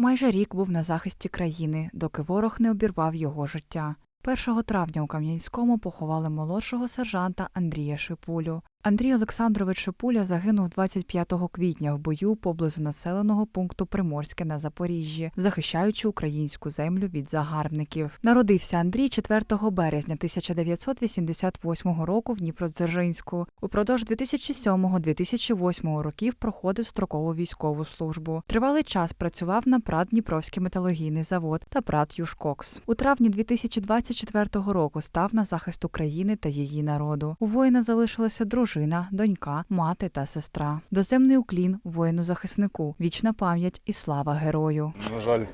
Майже рік був на захисті країни, доки ворог не обірвав його життя. 1 травня у Кам'янському поховали молодшого сержанта Андрія Шипулю. Андрій Олександрович Шипуля загинув 25 квітня в бою поблизу населеного пункту Приморське на Запоріжжі, захищаючи українську землю від загарбників. Народився Андрій 4 березня 1988 року в Дніпродзержинську. Упродовж 2007-2008 років проходив строкову військову службу. Тривалий час працював на ПРАД Дніпровський металургійний завод та ПРАД Юшкокс. У травні 2024 року став на захист України та її народу. У воїна залишилася дружина, донька, мати та сестра. Доземний уклін воїну-захиснику, вічна пам'ять і слава герою. На жаль,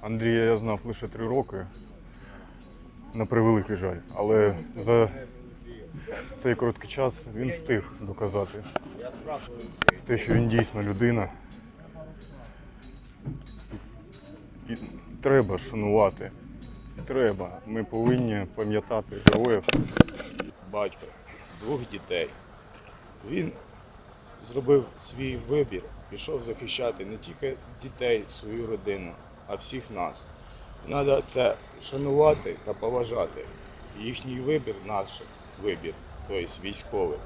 Андрія я знав лише три роки. На превеликий жаль. Але за цей короткий час він встиг доказати те, що він дійсно людина. І треба шанувати. Треба. Ми повинні пам'ятати героїв. батько двох дітей. Він зробив свій вибір, пішов захищати не тільки дітей, свою родину, а всіх нас. Треба це шанувати та поважати. Їхній вибір наш вибір, тобто військовий.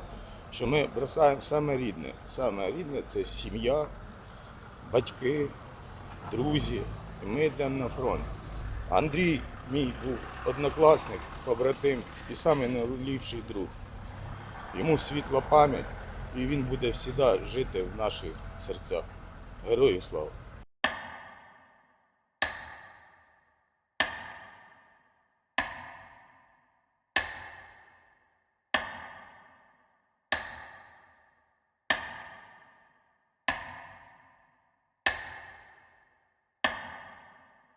Що ми бросаємо саме рідне. Саме рідне це сім'я, батьки, друзі. І ми йдемо на фронт. Андрій, мій був однокласник, побратим і найліпший друг. Йому світла пам'ять, і він буде завжди жити в наших серцях. Герою слава!